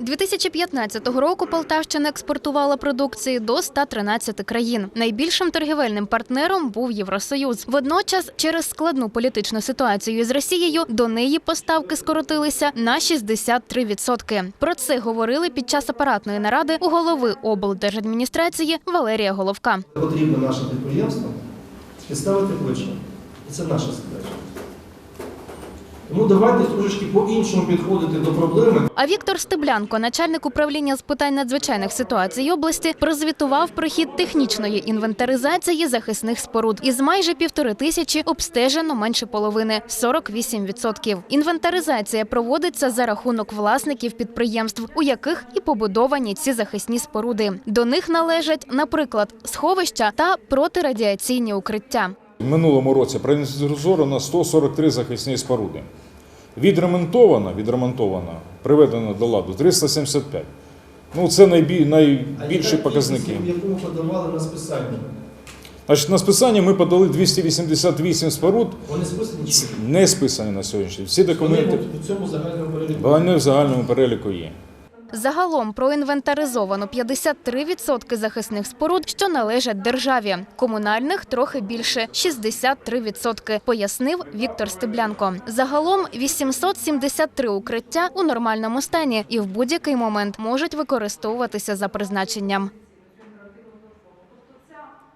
2015 року Полтавщина експортувала продукції до 113 країн. Найбільшим торгівельним партнером був Євросоюз. Водночас, через складну політичну ситуацію з Росією, до неї поставки скоротилися на 63%. Про це говорили під час апаратної наради у голови облдержадміністрації Валерія Головка. Потрібно нашим підприємствам підставити плече. І це наша задача. Тому давайте трошечки по-іншому підходити до проблеми. А Віктор Стеблянко, начальник управління з питань надзвичайних ситуацій області, прозвітував про хід технічної інвентаризації захисних споруд. Із майже півтори тисячі обстежено менше половини 48%. Інвентаризація проводиться за рахунок власників підприємств, у яких і побудовані ці захисні споруди. До них належать, наприклад, сховища та протирадіаційні укриття. Минулому році проінвентаризовано 143 захисні споруди. Відремонтовано, відремонтовано, приведено до ладу 375. Ну, це найбі, найбільші показники. В якому подавали на списання. Значить, на списання ми подали 288 споруд, Вони списані чи ні? не списані на сьогоднішній. день. Всі Вони документи в цьому загальному переліку. вони в загальному переліку є. Загалом проінвентаризовано 53% захисних споруд, що належать державі. Комунальних трохи більше 63%, пояснив Віктор Стеблянко. Загалом 873 укриття у нормальному стані і в будь-який момент можуть використовуватися за призначенням.